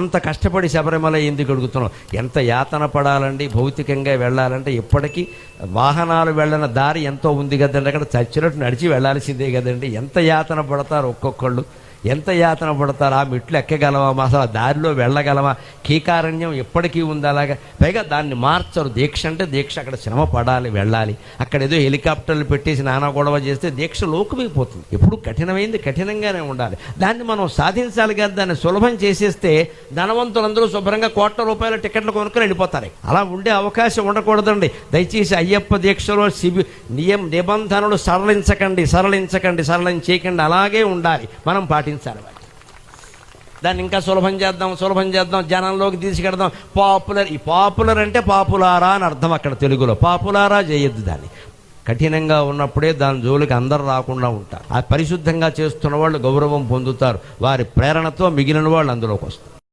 అంత కష్టపడి శబరిమల ఎందుకు అడుగుతున్నాం ఎంత యాతన పడాలండి భౌతికంగా వెళ్ళాలంటే ఇప్పటికీ వాహనాలు వెళ్ళిన దారి ఎంతో ఉంది కదండి. అక్కడ చచ్చినట్టు నడిచి వెళ్ళాల్సిందే కదండి. ఎంత యాతన పడతారు ఒక్కొక్కళ్ళు? ఎంత యాతన పడతారు? ఆ మెట్లు ఎక్కగలవా? అసలు దారిలో వెళ్ళగలవా? కీకారణ్యం ఎప్పటికీ ఉంది అలాగా. పైగా దాన్ని మార్చరు. దీక్ష అంటే దీక్ష. అక్కడ శ్రమ పడాలి వెళ్ళాలి. అక్కడ ఏదో హెలికాప్టర్లు పెట్టేసి నానా గొడవ చేస్తే దీక్ష లోకమైపోతుంది ఎప్పుడు కఠినమైంది కఠినంగానే ఉండాలి. దాన్ని మనం సాధించాలి కానీ దాన్ని సులభం చేసేస్తే ధనవంతులందరూ శుభ్రంగా కోట్ల రూపాయల టికెట్లు కొనుక్కొని వెళ్ళిపోతారు. అలా ఉండే అవకాశం ఉండకూడదండి. దయచేసి అయ్యప్ప దీక్షలో శిబి నియం నిబంధనలు సరళించకండి సరళించకండి సరళం చేయకండి. అలాగే ఉండాలి. మనం పాటించాలి వాటి దాన్ని ఇంకా సులభం చేద్దాం సులభం చేద్దాం జనంలోకి తీసుకెడదాం పాపులర్ ఈ పాపులర్ అంటే పాపులారా అని అర్థం అక్కడ తెలుగులో. పాపులారా చేయొద్దు దాన్ని. కఠినంగా ఉన్నప్పుడే దాని జోలికి అందరు రాకుండా ఉంటారు. ఆ పరిశుద్ధంగా చేస్తున్న వాళ్ళు గౌరవం పొందుతారు. వారి ప్రేరణతో మిగిలిన వాళ్ళు అందులోకి వస్తారు.